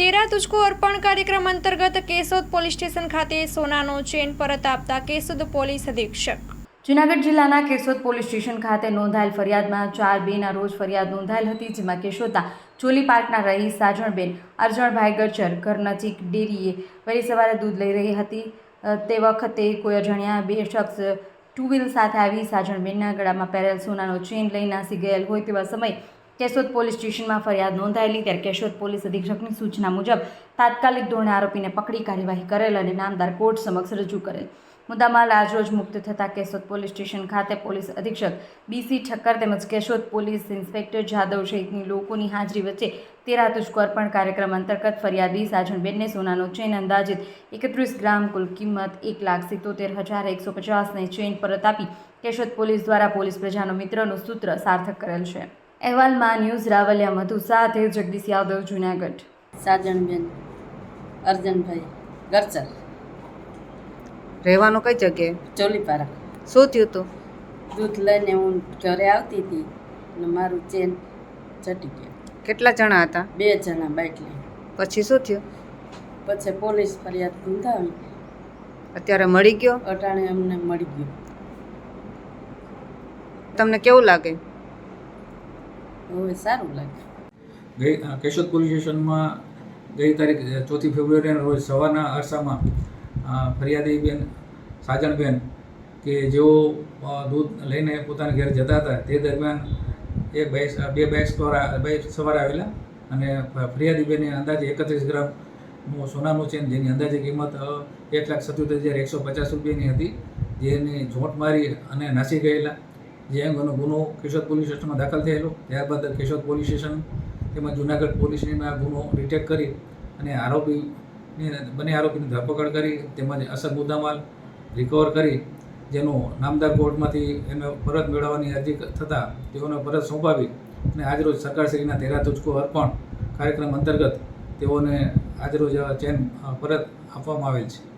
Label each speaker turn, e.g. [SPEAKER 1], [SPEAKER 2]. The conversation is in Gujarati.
[SPEAKER 1] તેરા તુજકો અર્પણ કાર્યક્રમ અંતર્ગત કેશોદ પોલીસ સ્ટેશન ખાતે સોનાનો ચેન પરત આપતા કેશોદ પોલીસ અધિક્ષક.
[SPEAKER 2] જૂનાગઢ જિલ્લાના કેશોદ પોલીસ સ્ટેશન ખાતે નોંધાયેલ ફરિયાદમાં ચાર બેના રોજ ફરિયાદ નોંધાયેલ હતી, જેમાં કેશોદના ચોલી પાર્કના રહી સાજણબેન અરજણભાઈ ગજર ઘર નજીક ડેરીએ વહેલી સવારે દૂધ લઈ રહી હતી. તે વખતે કોઈ અજાણ્યા બે શખ્સ ટુ વ્હીલ સાથે આવી સાજણબેનના ગળામાં પહેરેલ સોનાનો ચેન લઈ નાસી ગયેલ હોય તેવા સમયે કેશોદ પોલીસ સ્ટેશનમાં ફરિયાદ નોંધાયેલી, ત્યારે કેશોદ પોલીસ અધિક્ષકની સૂચના મુજબ તાત્કાલિક ધોરણે આરોપીને પકડી કાર્યવાહી કરેલ અને નામદાર કોર્ટ સમક્ષ રજૂ કરેલ. મુદ્દામાલ આજરોજ મુક્ત થતાં કેશોદ પોલીસ સ્ટેશન ખાતે પોલીસ અધિક્ષક બીસી ઠક્કર તેમજ કેશોદ પોલીસ ઇન્સ્પેક્ટર જાદવ સહિતની લોકોની હાજરી વચ્ચે તેરા તુષ્કો અર્પણ કાર્યક્રમ અંતર્ગત ફરિયાદી સાજણબેનને સોનાનો ચેન અંદાજિત એકત્રીસ ગ્રામ કુલ કિંમત એક લાખ સિત્તોતેર હજાર એકસો પચાસને ચેન પરત આપી કેશોદ પોલીસ દ્વારા પોલીસ પ્રજાનો મિત્રનું સૂત્ર સાર્થક કરેલ છે. અહેવાલમાં ન્યૂઝ રાવલિયા મધુ સાથે જગદીશ યાદવ જુનાગઢ.
[SPEAKER 3] સાજણબેન અર્જનભાઈ ગરચર.
[SPEAKER 4] રહેવાનું કઈ જગ્યાએ?
[SPEAKER 3] ચોલીપારા.
[SPEAKER 4] શું થયું હતું?
[SPEAKER 3] દૂધ લઈને હું ઘરે આવતી હતી અને મારું ચેન ચટી ગયું.
[SPEAKER 4] કેટલા જણા હતા?
[SPEAKER 3] બે જણા બાઇક લઈને.
[SPEAKER 4] પછી શું થયું?
[SPEAKER 3] પછી પોલીસ ફરિયાદ નોંધાવી.
[SPEAKER 4] અત્યારે મળી ગયો?
[SPEAKER 3] અટાણે અમને મળી ગયો.
[SPEAKER 4] તમને કેવું લાગે?
[SPEAKER 3] હવે સારું લાગે.
[SPEAKER 5] ગઈ કેશોદ પોલીસ સ્ટેશનમાં ગઈ તારીખ ચોથી ફેબ્રુઆરીના રોજ સવારના અરસામાં ફરિયાદીબેન ફરિયાદી સાજણબેન કે જેઓ દૂધ લઈને પોતાના ઘેર જતા હતા, તે દરમિયાન એક બાઇક બે બાઇક સવાર બાઇક સવાર આવેલા અને ફરિયાદીબેને ફરિયાદી બેને અંદાજે એકત્રીસ ગ્રામનું સોનાનું ચેન, જેની અંદાજે કિંમત એક લાખ સત્યોતેર હજાર એકસો પચાસ રૂપિયાની હતી, જેની ઝોંટ મારી અને નાસી ગયેલા. જે અંગેનો ગુનો કેશોદ પોલીસ સ્ટેશનમાં દાખલ થયેલો. ત્યારબાદ કેશોદ પોલીસ સ્ટેશન તેમજ જુનાગઢ પોલીસને આ ગુનો ડિટેક્ટ કરી અને આરોપીની બંને આરોપીની ધરપકડ કરી તેમજ અસર મુદ્દામાલ રિકવર કરી. જેનો નામદાર કોર્ટમાંથી એને પરત મેળવવાની અરજી થતાં તેઓને પરત સોંપાવી અને આજરોજ સરકારશ્રીના તેરા તુચકો અર્પણ કાર્યક્રમ અંતર્ગત તેઓને આજરોજ ચેન પરત આપવામાં આવેલ છે.